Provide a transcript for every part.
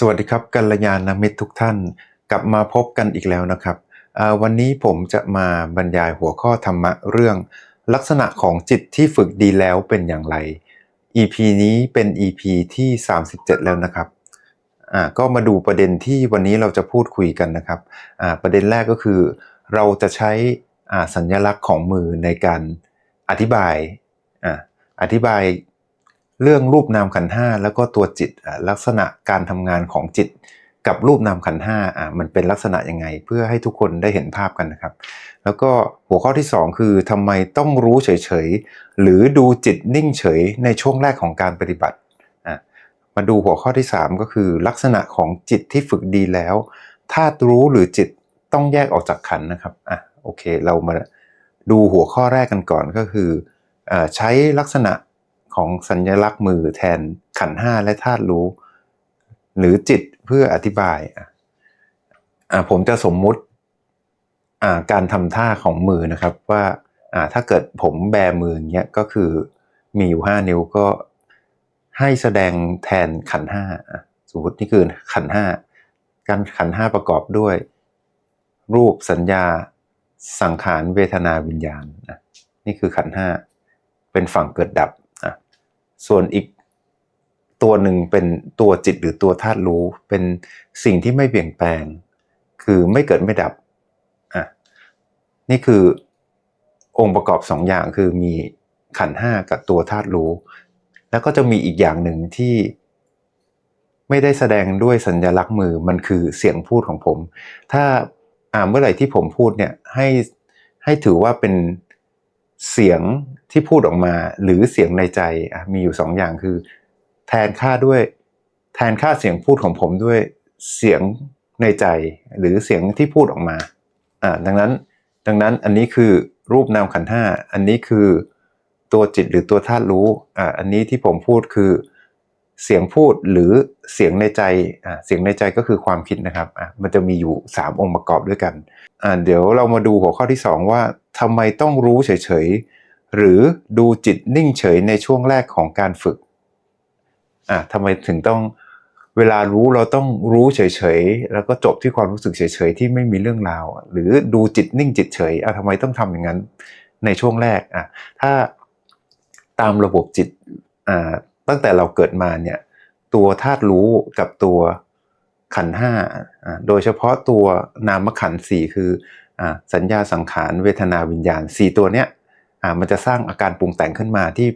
สวัสดีครับกัลยาณมิตรทุกท่าน กลับมาพบกันอีกแล้วนะครับ วันนี้ผมจะมาบรรยายหัวข้อธรรมะเรื่อง ลักษณะของจิตที่ฝึกดีแล้วเป็นอย่างไร EP นี้เป็น EP ที่ 37 แล้วนะครับก็มาดูประเด็นที่วันนี้เราจะพูดคุยกันนะครับประเด็นแรกก็คือ เราจะใช้สัญลักษณ์ของมือในการอธิบายออธิบาย เรื่องรูปนามขันห้าแล้วก็ตัวจิตลักษณะการทำงานของจิต กับรูปนามขันห้าอะมันเป็นลักษณะยังไง เพื่อให้ทุกคนได้เห็นภาพกันนะครับ แล้วก็หัวข้อที่ 2 คือทำไมต้องรู้เฉยๆหรือดูจิตนิ่งเฉยในช่วงแรกของการปฏิบัติอะมาดูหัวข้อที่ 3 ก็คือลักษณะของจิตที่ฝึกดีแล้วธาตุรู้หรือจิตต้องแยกออกจากขันนะครับอะโอเคเรามาดูหัวข้อแรกกันก่อนก็คืออใช้ลักษณะ ของสัญลักษณ์มือแทนขันห้าและธาตุรู้ หรือจิตเพื่ออธิบายอะอะผมจะสมมุติอ่าการทำท่าของมือนะครับว่าอ่าถ้าเกิดผมแบมืออย่างเงี้ยก็คือมีอยู่ห้านิ้วก็ให้แสดงแทนขันห้าสมมตินี่คือขันห้าการขันห้าประกอบด้วย รูปสัญญาสังขารเวทนาวิญญาณนี่คือขันห้าเป็นฝั่งเกิดดับ ส่วนอีกตัวหนึ่งเป็นตัวจิตหรือตัวธาตุรู้ เป็นสิ่งที่ไม่เปลี่ยนแปลง คือไม่เกิดไม่ดับอะนี่คือองค์ประกอบสองอย่างคือมีขันห้ากับตัวธาตุรู้ แล้วก็จะมีอีกอย่างหนึ่งที่ไม่ได้แสดงด้วยสัญลักษณ์มือมันคือเสียงพูดของผม ถ้าอ่าเมื่อไหร่ที่ผมพูดเนี่ยให้ให้ถือว่าเป็น เสียงที่พูดออกมาหรือเสียงในใจมีอยู่สองอย่างคือ แทนค่าด้วยแทนค่าเสียงพูดของผมด้วยเสียงในใจ หรือเสียงที่พูดออกมาอ่าดังนั้นดังนั้นอันนี้คือรูปนามขันห้าอันนี้คือตัวจิตหรือตัวธาตุรู้อ่าอันนี้ที่ผมพูดคือ เสียงพูดหรือเสียงในใจอ่าเสียงในใจก็คือความคิดนะครับอะมันจะมีอยู่ 3 องค์ประกอบด้วยกันอ่าเดี๋ยวเรามาดูหัวข้อที่ 2 ว่าทำไมต้องรู้เฉยๆ หรือดูจิตนิ่งเฉยในช่วงแรกของการฝึกอะทำไมถึงต้องเวลารู้เราต้องรู้เฉยๆ แล้วก็จบที่ความรู้สึกเฉยๆ ที่ไม่มีเรื่องราว หรือดูจิตนิ่งจิตเฉยอะทำไมต้องทำอย่างนั้นในช่วงแรกอะถ้าตามระบบจิตอ่า ตั้งแต่เราเกิดมาเนี่ยตัวธาตุรู้กับตัวขันห้าอะโดยเฉพาะตัวนามขันสี่คืออะสัญญาสังขารเวทนาวิญญาณสี่ตัวเนี้ยอะมันจะสร้างอาการปรุงแต่งขึ้นมาที่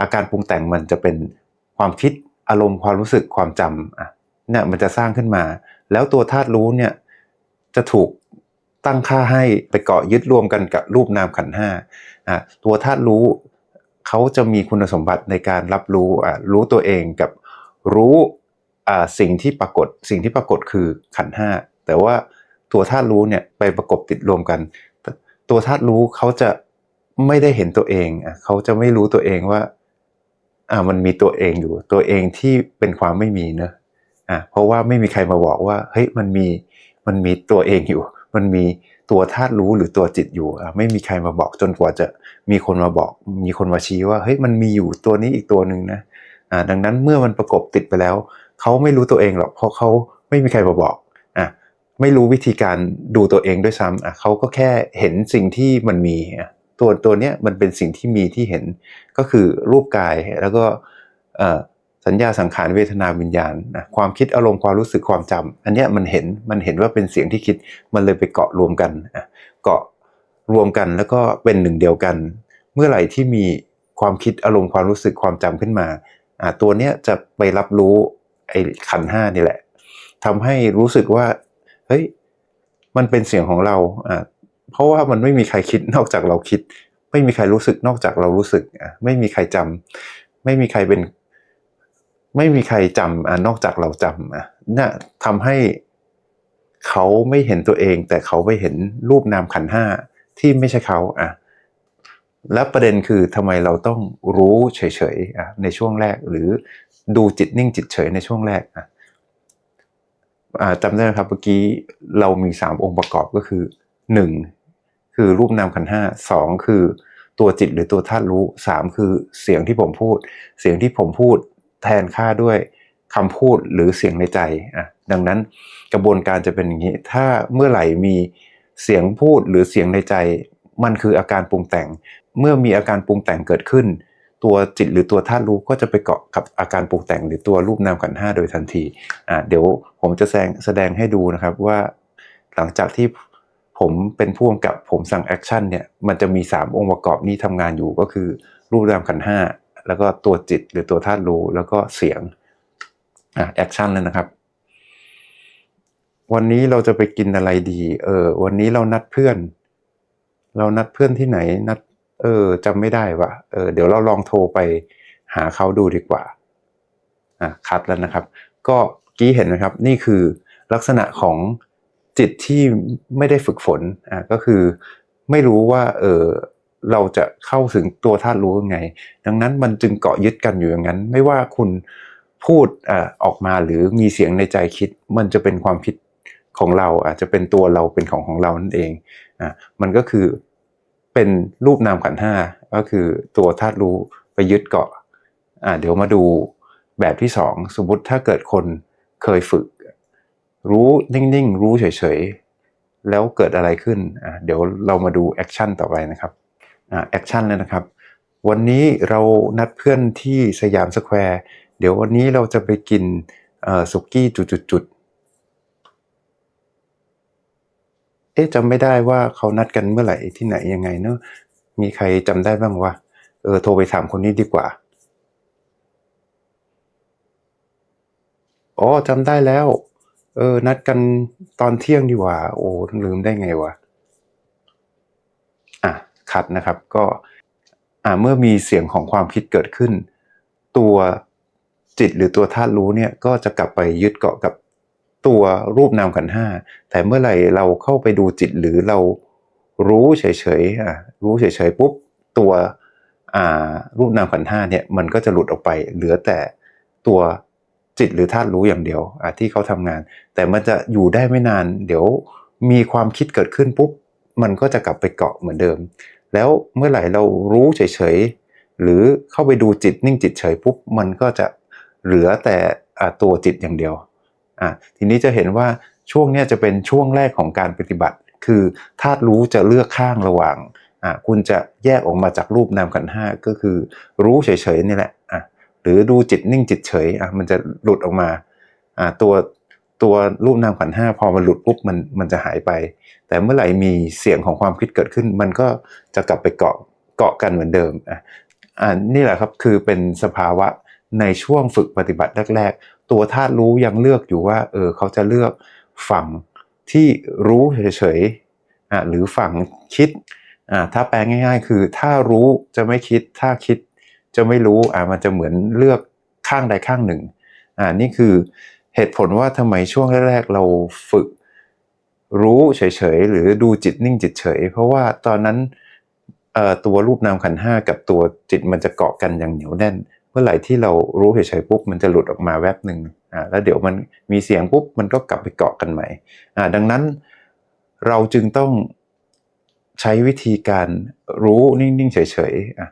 อาการปรุงแต่งมันจะเป็นความคิดอารมณ์ความรู้สึกความจำอะเนี่ยมันจะสร้างขึ้นมา แล้วตัวธาตุรู้เนี่ยจะถูกตั้งค่าให้ไปเกาะยึดรวมกันกับรูปนามขันห้าอะตัวธาตุรู้ เขาจะมีคุณสมบัติในการรับรู้อะรู้ตัวเองกับรู้อ่าสิ่งที่ปรากฏ สิ่งที่ปรากฏคือขันห้าแต่ว่าตัวธาตุรู้เนี่ยไปประกบติดรวมกัน ตัวธาตุรู้เขาจะไม่ได้เห็นตัวเองเขาจะไม่รู้ตัวเองว่าอ่ามันมีตัวเองอยู่ ตัวเองที่เป็นความไม่มีเนอะอ่าเพราะว่าไม่มีใครมาบอกว่าเฮ้ยมันมีมันมีตัวเองอยู่ มันมี ตัวธาตุรู้หรือตัวจิตอยู่ไม่มีใครมาบอกจนกว่าจะมีคนมาบอก มีคนมาชี้ว่าเฮ้ยมันมีอยู่ตัวนี้อีกตัวหนึ่งนะอ่าดังนั้นเมื่อมันประกบติดไปแล้วเขาไม่รู้ตัวเองหรอกเพราะเขาไม่มีใครมาบอกอะไม่รู้วิธีการดูตัวเองด้วยซ้ำอะเขาก็แค่เห็นสิ่งที่มันมีตัวตัวเนี้ยมันเป็นสิ่งที่มีที่เห็นก็คือรูปกายแล้วก็ สัญญาสังขารเวทนาวิญญาณนะความคิดอารมณ์ความรู้สึกความจำอันเนี้ยมันเห็นมันเห็นว่าเป็นเสียงที่คิดมันเลยไปเกาะรวมกันเกาะรวมกันแล้วก็เป็นหนึ่งเดียวกัน เมื่อไหร่ที่มีความคิดอารมณ์ความรู้สึกความจำขึ้นมาตัวเนี้ยจะไปรับรู้ไอ้ขันห้านี่แหละทำให้รู้สึกว่าเฮ้ยมันเป็นเสียงของเราอ่าเพราะว่ามันไม่มีใครคิดนอกจากเราคิด ไม่มีใครรู้สึกนอกจากเรารู้สึกอะไม่มีใครจำไม่มีใครเป็น ไม่มีใครจำอะนอกจากเราจำอะน่ะทำให้เขาไม่เห็นตัวเอง แต่เขาไปเห็นรูปนามขันห้าที่ไม่ใช่เขาอะแล้วประเด็นคือทำไมเราต้องรู้เฉยๆอะในช่วงแรกหรือดูจิตนิ่งจิตเฉยในช่วงแรกอะจำได้ไหมครับเมื่อกี้เรามีสามองค์ประกอบก็คือหนึ่งคือรูปนามขันห้าสองคือตัวจิตหรือตัวธาตุรู้สามคือเสียงที่ผมพูด เสียงที่ผมพูด แทนค่าด้วยคำพูดหรือเสียงในใจอะดังนั้นกระบวนการจะเป็นอย่างนี้ ถ้าเมื่อไหร่มีเสียงพูดหรือเสียงในใจ มันคืออาการปรุงแต่ง เมื่อมีอาการปรุงแต่งเกิดขึ้น ตัวจิตหรือตัวธาตุรู้ก็จะไปเกาะกับอาการปรุงแต่งหรือตัวรูปนามขันห้าโดยทันทีอะเดี๋ยวผมจะแสดงแสดงให้ดูนะครับว่าหลังจากที่ผมเป็นผู้กำกับผมสั่งแอคชั่นเนี่ยมันจะมี 3 องค์ประกอบนี้ทำงานอยู่ก็คือรูปนามขันห้า แล้วก็ตัวจิตหรือตัวธาตุรู้แล้วก็เสียงอะแอคชั่นแล้วนะครับ วันนี้เราจะไปกินอะไรดี เออ วันนี้เรานัดเพื่อน เรานัดเพื่อนที่ไหนนัด เออจำไม่ได้วะเออเดี๋ยวเราลองโทรไปหาเขาดูดีกว่าอะคัดแล้วนะครับ ก็กี้เห็นนะครับ นี่คือลักษณะของจิตที่ไม่ได้ฝึกฝนอะก็คือไม่รู้ว่าเออ เราจะเข้าถึงตัวธาตุรู้ยังไง ดังนั้นมันจึงเกาะยึดกันอยู่อย่างนั้น ไม่ว่าคุณพูดอออกมาหรือมีเสียงในใจคิด มันจะเป็นความคิดของเราอาจจะเป็นตัวเราเป็นของของเรานั่นเองอะมันก็คือเป็นรูปนามขันห้าก็คือตัวธาตุรู้ไปยึดเกาะอ่าเดี๋ยวมาดูแบบที่สองสมมติถ้าเกิดคนเคยฝึก รู้นิ่งๆ รู้เฉยๆ แล้วเกิดอะไรขึ้นอ่าเดี๋ยวเรามาดูแอคชั่นต่อไปนะครับ แอคชั่นเลยนะครับ วันนี้เรานัดเพื่อนที่สยามสแควร์ เดี๋ยววันนี้เราจะไปกินสุกี้จุดๆเอ๊ะจำไม่ได้ว่าเขานัดกันเมื่อไหร่ที่ไหนยังไงเนอะมีใครจำได้บ้างวะเออโทรไปถามคนนี้ดีกว่าอ๋อจำได้แล้ว เออ นัดกันตอนเที่ยงดีกว่า โอ้ลืมได้ไงวะ คัดนะครับ ก็เมื่อมีเสียงของความคิดเกิดขึ้น ตัวจิตหรือตัวธาตุรู้เนี่ยก็จะกลับไปยึดเกาะกับตัวรูปนามขันห้าแต่เมื่อไหร่เราเข้าไปดูจิตหรือเรารู้เฉยๆรู้เฉยๆปุ๊บตัวรูปนามขันห้าเนี่ยมันก็จะหลุดออกไป เหลือแต่ตัวจิตหรือธาตุรู้อย่างเดียวที่เขาทำงาน แต่มันจะอยู่ได้ไม่นาน เดี๋ยวมีความคิดเกิดขึ้นปุ๊บมันก็จะกลับไปเกาะเหมือนเดิม แล้วเมื่อไหร่เรารู้เฉยๆ หรือเข้าไปดูจิตนิ่งจิตเฉยปุ๊บมันก็จะเหลือแต่ตัวจิตอย่างเดียวอะทีนี้จะเห็นว่าช่วงนี้จะเป็นช่วงแรกของการปฏิบัติ คือธาตุรู้จะเลือกข้างระหว่างอะคุณจะแยกออกมาจากรูปนามขันห้าก็คือรู้เฉยๆนี่แหละอะหรือดูจิตนิ่งจิตเฉยอะมันจะหลุดออกมาอะตัว ตัวรูปนามขันห้าพอมันหลุดปุ๊บมันมันจะหายไป แต่เมื่อไหร่มีเสียงของความคิดเกิดขึ้น มันก็จะกลับไปเกาะเกาะกันเหมือนเดิมอะอ่านี่แหละครับคือเป็นสภาวะในช่วงฝึกปฏิบัติแรก ๆ ตัวธาตุรู้ยังเลือกอยู่ว่าเออเขาจะเลือกฝั่งที่รู้เฉยๆอะหรือฝั่งคิดอ่าถ้าแปลง่าย ๆ คือถ้ารู้จะไม่คิดถ้าคิดจะไม่รู้อ่ามันจะเหมือนเลือกข้างใดข้างหนึ่งอ่านี่คือ เหตุผลว่าทำไมช่วงแรกๆเราฝึกรู้เฉยๆ หรือดูจิตนิ่งจิตเฉย เพราะว่าตอนนั้นตัวรูปนามขันห้ากับตัวจิตมันจะเกาะกันอย่างเหนียวแน่น เมื่อไหร่ที่เรารู้เฉยๆปุ๊บมันจะหลุดออกมาแวบหนึ่งอ่าแล้วเดี๋ยวมันมีเสียงปุ๊บมันก็กลับไปเกาะกันใหม่อ่าดังนั้นเราจึงต้องใช้วิธีการรู้นิ่งๆเฉยๆอะ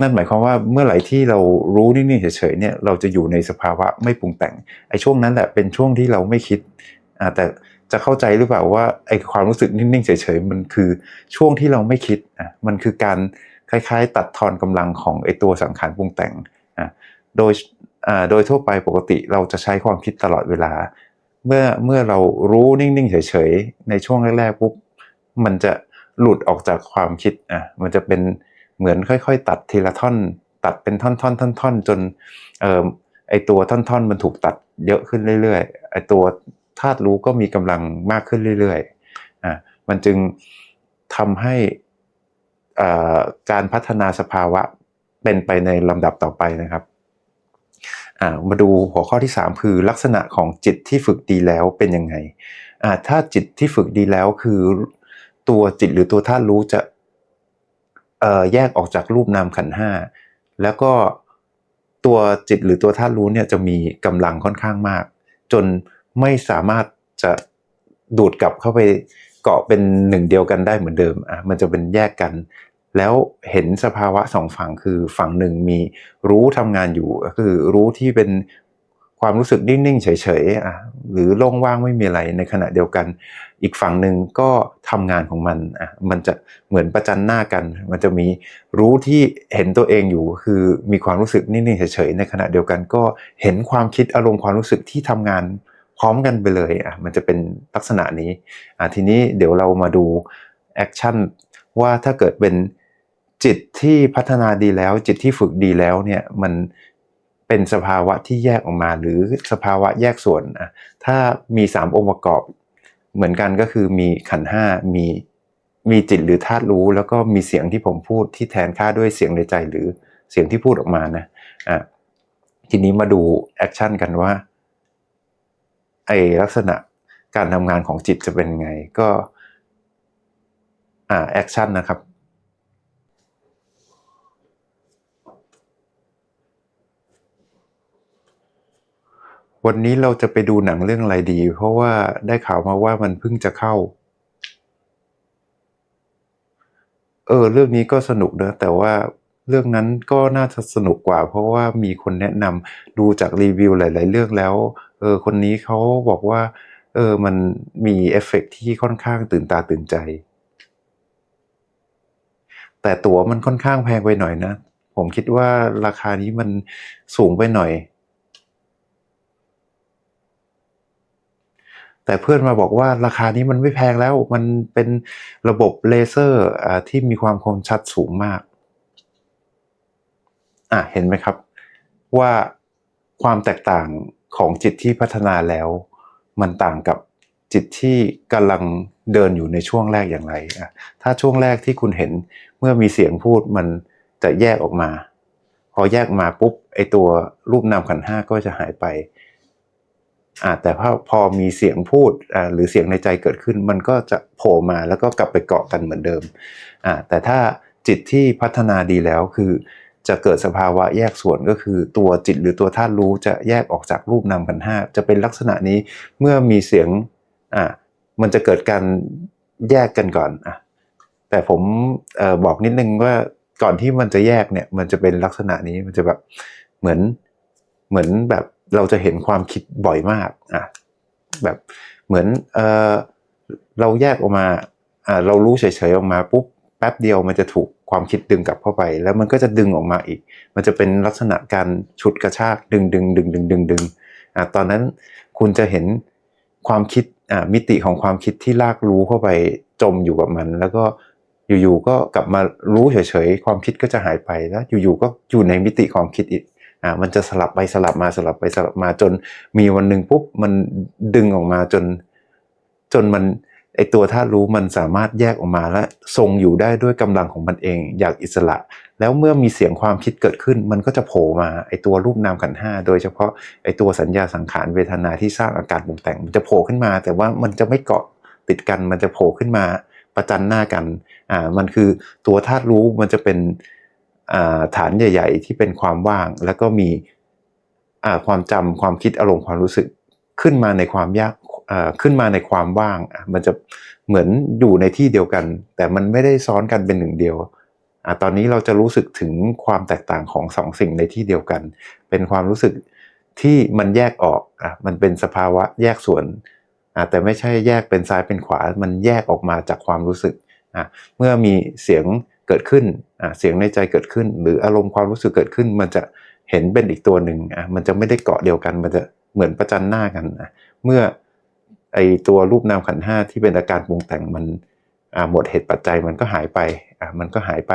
นั่นหมายความว่าเมื่อไหร่ที่เรารู้นิ่งๆเฉยๆเนี่ยเราจะอยู่ในสภาวะไม่ปรุงแต่งไอ้ช่วงนั้นแหละเป็นช่วงที่เราไม่คิดแต่จะเข้าใจหรือเปล่าว่าไอ้ความรู้สึกนิ่งๆเฉยๆมันคือช่วงที่เราไม่คิดอะมันคือการคล้ายๆ ตัดทอนกำลังของไอ้ตัวสังขารปรุงแต่งอะโดยอ่าโดยทั่วไปปกติเราจะใช้ความคิดตลอดเวลา เมื่อเมื่อเรารู้นิ่งๆเฉยๆในช่วงแรกๆปุ๊บมันจะหลุดออกจากความคิดอะมันจะเป็น เหมือนค่อย ๆ ตัดทีละท่อน ตัดเป็นท่อนๆท่อนๆจนเอ่อไอตัวท่อนๆมันถูกตัดเยอะขึ้นเรื่อยๆไอตัวธาตุรู้ก็มีกำลังมากขึ้นเรื่อยๆอะมันจึงทำให้อ่าการพัฒนาสภาวะเป็นไปในลำดับต่อไปนะครับอ่ามาดูหัวข้อที่ 3 คือลักษณะของจิตที่ฝึกดีแล้วเป็นยังไงอ่าถ้าจิตที่ฝึกดีแล้วคือตัวจิตหรือตัวธาตุรู้จะ แยกออกจากรูปนามขันห้าแล้วก็ตัวจิตหรือตัวธาตุรู้เนี่ยจะมีกำลังค่อนข้างมาก จนไม่สามารถจะดูดกลับเข้าไปเกาะเป็นหนึ่งเดียวกันได้เหมือนเดิมอะมันจะเป็นแยกกัน แล้วเห็นสภาวะสองฝั่งคือฝั่งหนึ่งมีรู้ทำงานอยู่ก็คือรู้ที่เป็น ความรู้สึกนิ่งๆเฉยๆอะหรือโล่งว่างไม่มีอะไรในขณะเดียวกัน อีกฝั่งหนึ่งก็ทำงานของมันอะมันจะเหมือนประจันหน้ากัน มันจะมีรู้ที่เห็นตัวเองอยู่คือมีความรู้สึกนิ่งๆเฉยๆในขณะเดียวกันก็เห็นความคิดอารมณ์ความรู้สึกที่ทำงานพร้อมกันไปเลยอะมันจะเป็นลักษณะนี้อะทีนี้เดี๋ยวเรามาดูแอคชั่นว่าถ้าเกิดเป็นจิตที่พัฒนาดีแล้วจิตที่ฝึกดีแล้วเนี่ยมัน เป็นสภาวะที่แยกออกมา หรือสภาวะแยกส่วนอะถ้ามีสามองค์ประกอบเหมือนกันก็คือมีขันห้ามีมีจิตหรือธาตุรู้ แล้วก็มีเสียงที่ผมพูดที่แทนค่าด้วยเสียงในใจหรือเสียงที่พูดออกมานะอะทีนี้มาดูแอคชั่นกันว่าไอลักษณะการทำงานของจิตจะเป็นไงก็อ่าแอคชั่นนะครับ วันนี้เราจะไปดูหนังเรื่องอะไรดี เพราะว่าได้ข่าวมาว่ามันเพิ่งจะเข้า เออ เรื่องนี้ก็สนุกนะแต่ว่าเรื่องนั้นก็น่าจะสนุกกว่า เพราะว่ามีคนแนะนำดูจากรีวิวหลาย ๆ เรื่องแล้ว เออ คนนี้เขาบอกว่า เออ มันมีเอฟเฟกต์ที่ค่อนข้างตื่นตาตื่นใจ แต่ตั๋วมันค่อนข้างแพงไปหน่อยนะ ผมคิดว่าราคานี้มันสูงไปหน่อย แต่เพื่อนมาบอกว่าราคานี้มันไม่แพงแล้ว มันเป็นระบบเลเซอร์ที่มีความคมชัดสูงมาก อะเห็นไหมครับ ว่าความแตกต่างของจิตที่พัฒนาแล้ว มันต่างกับจิตที่กำลังเดินอยู่ในช่วงแรกอย่างไรอะถ้าช่วงแรกที่คุณเห็นเมื่อมีเสียงพูดมันจะแยกออกมา พอแยกมาปุ๊บไอตัวรูปนามขันห้าก็จะหายไป แต่พอพอมีเสียงพูดอ่าหรือเสียงในใจเกิดขึ้น มันก็จะโผล่มาแล้วก็กลับไปเกาะกันเหมือนเดิมอ่าแต่ถ้าจิตที่พัฒนาดีแล้วคือจะเกิดสภาวะแยกส่วนก็คือตัวจิตหรือตัวธาตุรู้จะแยกออกจากรูปนามขันห้าจะเป็นลักษณะนี้เมื่อมีเสียงอ่ามันจะเกิดการแยกกันก่อนอะแต่ผมออบอกนิดนึงว่าก่อนที่มันจะแยกเนี่ยมันจะเป็นลักษณะนี้มันจะแบบเหมือนเหมือนแบบ เราจะเห็นความคิดบ่อยมากอะแบบเหมือนเออเราแยกออกมาอ่าเรารู้เฉยๆออกมาปุ๊บแป๊บเดียวมันจะถูกความคิดดึงกลับเข้าไป แล้วมันก็จะดึงออกมาอีก มันจะเป็นลักษณะการฉุดกระชากดึงดึงดึงดึงดึงดึงอ่าตอนนั้นคุณจะเห็นความคิดอ่ามิติของความคิดที่ลากรู้เข้าไปจมอยู่กับมัน แล้วก็อยู่ๆก็กลับมารู้เฉยๆความคิดก็จะหายไปแล้วอยู่ๆก็อยู่ในมิติความคิดอีก อ่ามันจะสลับไปสลับมาสลับไปสลับมาจนมีวันหนึ่งปุ๊บมันดึงออกมาจน จนมันไอตัวธาตุรู้มันสามารถแยกออกมาและทรงอยู่ได้ด้วยกำลังของมันเองอย่างอิสระ แล้วเมื่อมีเสียงความคิดเกิดขึ้น มันก็จะโผล่มาไอตัวรูปนามขันห้าโดยเฉพาะไอตัวสัญญาสังขารเวทนาที่สร้างอาการปรุงแต่ง มันจะโผล่ขึ้นมา แต่ว่ามันจะไม่เกาะติดกัน มันจะโผล่ขึ้นมาประจันหน้ากันอ่ามันคือตัวธาตุรู้มันจะเป็น ฐานใหญ่ ๆ ที่เป็นความว่าง แล้วก็มีความจำความคิดอารมณ์ความรู้สึกขึ้นมาในความยากขึ้นมาในความว่าง มันจะเหมือนอยู่ในที่เดียวกัน แต่มันไม่ได้ซ้อนกันเป็นหนึ่งเดียวอตอนนี้เราจะรู้สึกถึงความแตกต่างของสองสิ่งในที่เดียวกัน เป็นความรู้สึกที่มันแยกออกอมันเป็นสภาวะแยกส่วนแต่ไม่ใช่แยกเป็นซ้ายเป็นขวา มันแยกออกมาจากความรู้สึก เมื่อมีเสียง เกิดขึ้นเสียงในใจเกิดขึ้น หรืออารมณ์ความรู้สึกเกิดขึ้น มันจะเห็นเป็นอีกตัวหนึ่งอะมันจะไม่ได้เกาะเดียวกัน มันจะเหมือนประจันหน้ากันอะเมื่อไอตัวรูปนามขันห้าที่เป็นอาการปรุงแต่งมันหมดเหตุปัจจัยมันก็หายไปมันก็หายไป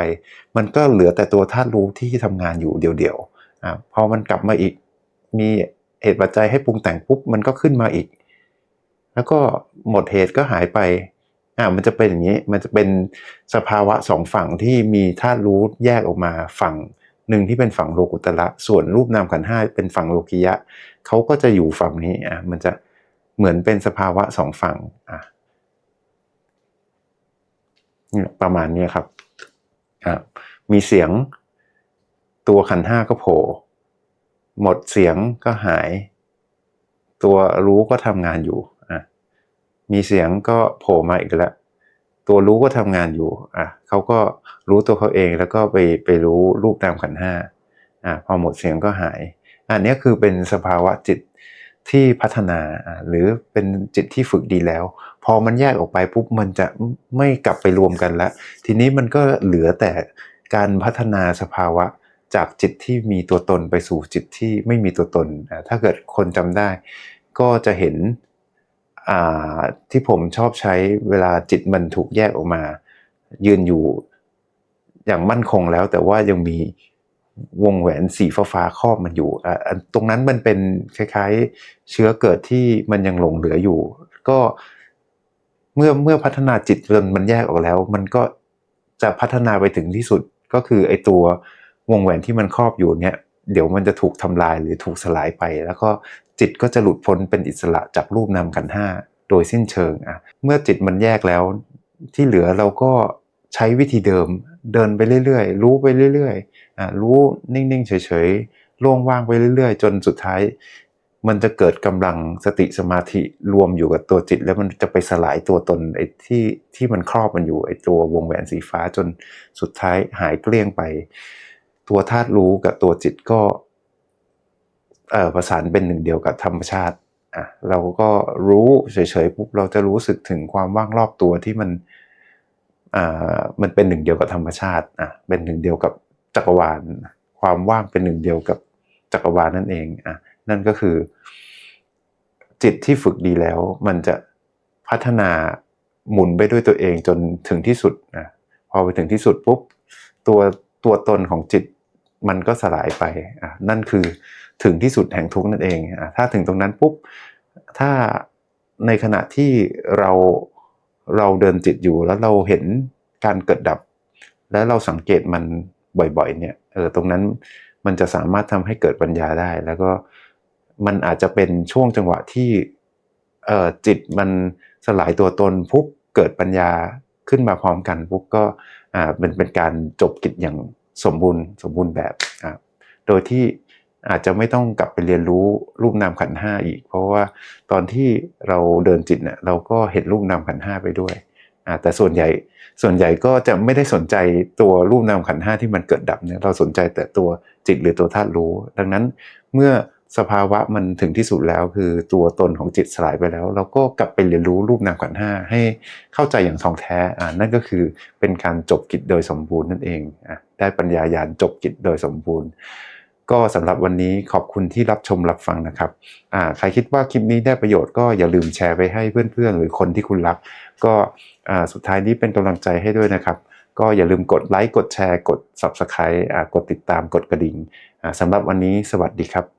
มันก็เหลือแต่ตัวธาตุรู้ที่ทำงานอยู่เดียวๆพอมันกลับมาอีกมีเหตุปัจจัยให้ปรุงแต่งปุ๊บมันก็ขึ้นมาอีก แล้วก็หมดเหตุก็หายไป อ่ามันจะเป็นอย่างนี้มันจะเป็นสภาวะสองฝั่งที่มีธาตุรู้แยกออกมาฝั่งหนึ่งที่เป็นฝั่งโลกุตระส่วนรูปนามขันห้าเป็นฝั่งโลกิยะเขาก็จะอยู่ฝั่งนี้อะมันจะเหมือนเป็นสภาวะสองฝั่งอะประมาณนี้ครับอะมีเสียงตัวขันห้าก็โผล่หมดเสียงก็หาย ตัวรู้ก็ทำงานอยู่ มีเสียงก็โผล่มาอีกแล้ว ตัวรู้ก็ทำงานอยู่อะเขาก็รู้ตัวเขาเองแล้วก็ไปไปรู้รูปนามขันห้าอะพอหมดเสียงก็หาย อันนี้คือเป็นสภาวะจิตที่พัฒนาอ่าหรือเป็นจิตที่ฝึกดีแล้ว พอมันแยกออกไปปุ๊บมันจะไม่กลับไปรวมกันแล้ว ทีนี้มันก็เหลือแต่การพัฒนาสภาวะจากจิตที่มีตัวตนไปสู่จิตที่ไม่มีตัวตนอ่าถ้าเกิดคนจำได้ ก็จะเห็น ที่ผมชอบใช้เวลาจิตมันถูกแยกออกมา ยืนอยู่อย่างมั่นคงแล้ว แต่ว่ายังมีวงแหวนสีฟ้าครอบมันอยู่ตรงนั้นมันเป็นคล้ายๆเชื้อเกิดที่มันยังหลงเหลืออยู่ ก็เมื่อเมื่อพัฒนาจิตจนมันแยกออกแล้ว มันก็จะพัฒนาไปถึงที่สุดก็คือไอตัววงแหวนที่มันครอบอยู่เนี่ยเดี๋ยวมันจะถูกทำลายหรือถูกสลายไป แล้วก็ จิตก็จะหลุดพ้นเป็นอิสระจากรูปนามขันห้าโดยสิ้นเชิงอะเมื่อจิตมันแยกแล้ว ที่เหลือเราก็ใช้วิธีเดิมเดินไปเรื่อยๆ รู้ไปเรื่อยๆอะรู้นิ่งๆ เฉยๆโล่งว่างไปเรื่อยๆ จนสุดท้าย มันจะเกิดกำลังสติสมาธิรวมอยู่กับตัวจิต แล้วมันจะไปสลายตัวตนไอ้ที่ที่มันครอบมันอยู่ไอ้ตัววงแหวนสีฟ้าจนสุดท้ายหายเกลี้ยงไป ตัวธาตุรู้กับตัวจิตก็ ประสานเป็นหนึ่งเดียวกับธรรมชาติอะเราก็รู้เฉยๆปุ๊บเราจะรู้สึกถึงความว่างรอบตัวที่มันอ่ามันเป็นหนึ่งเดียวกับธรรมชาติอะเป็นหนึ่งเดียวกับจักรวาล ความว่างเป็นหนึ่งเดียวกับจักรวาลนั่นเองอะนั่นก็คือ จิตที่ฝึกดีแล้ว มันจะพัฒนาหมุนไปด้วยตัวเองจนถึงที่สุดนะพอไปถึงที่สุดปุ๊บตัวตัวตนของจิต มันก็สลายไปอะนั่นคือถึงที่สุดแห่งทุกข์นั่นเองอะถ้าถึงตรงนั้นปุ๊บถ้าในขณะที่เราเราเดินจิตอยู่แล้วเราเห็นการเกิดดับ แล้วเราสังเกตมันบ่อยๆ เนี่ยเออตรงนั้นมันจะสามารถทำให้เกิดปัญญาได้ แล้วก็มันอาจจะเป็นช่วงจังหวะที่เอ่อจิตมันสลายตัวตนปุ๊บเกิดปัญญาขึ้นมาพร้อมกันปุ๊บก็อ่าเป็นเป็นการจบกิจอย่าง สมบูรณ์สมบูรณ์แบบครับโดยที่อาจจะไม่ต้องกลับไปเรียนรู้รูปนามขันห้าอีก เพราะว่าตอนที่เราเดินจิตเนี่ยเราก็เห็นรูปนามขันห้าไปด้วยแต่ส่วนใหญ่ส่วนใหญ่ก็จะไม่ได้สนใจตัวรูปนามขันห้าที่มันเกิดดับเนี่ยเราสนใจแต่ตัวจิตหรือตัวธาตุรู้ ดังนั้นเมื่อ สภาวะมันถึงที่สุดแล้ว คือตัวตนของจิตสลายไปแล้ว เราก็กลับไปเรียนรู้รูปนามขันห้าให้เข้าใจอย่างทองแท้อ่านั่นก็คือเป็นการจบกิจโดยสมบูรณ์นั่นเองอะได้ปัญญาญาณจบกิจโดยสมบูรณ์ ก็สำหรับวันนี้ขอบคุณที่รับชมรับฟังนะครับอ่าใครคิดว่าคลิปนี้ได้ประโยชน์ก็อย่าลืมแชร์ไปให้เพื่อนๆ หรือคนที่คุณรัก ก็อ่าสุดท้ายนี้เป็นกำลังใจให้ด้วยนะครับก็อย่าลืมกดไลค์กดแชร์ กด Subscribe อ่ากดติดตามกดกระดิ่งอ่าสำหรับวันนี้สวัสดีครับ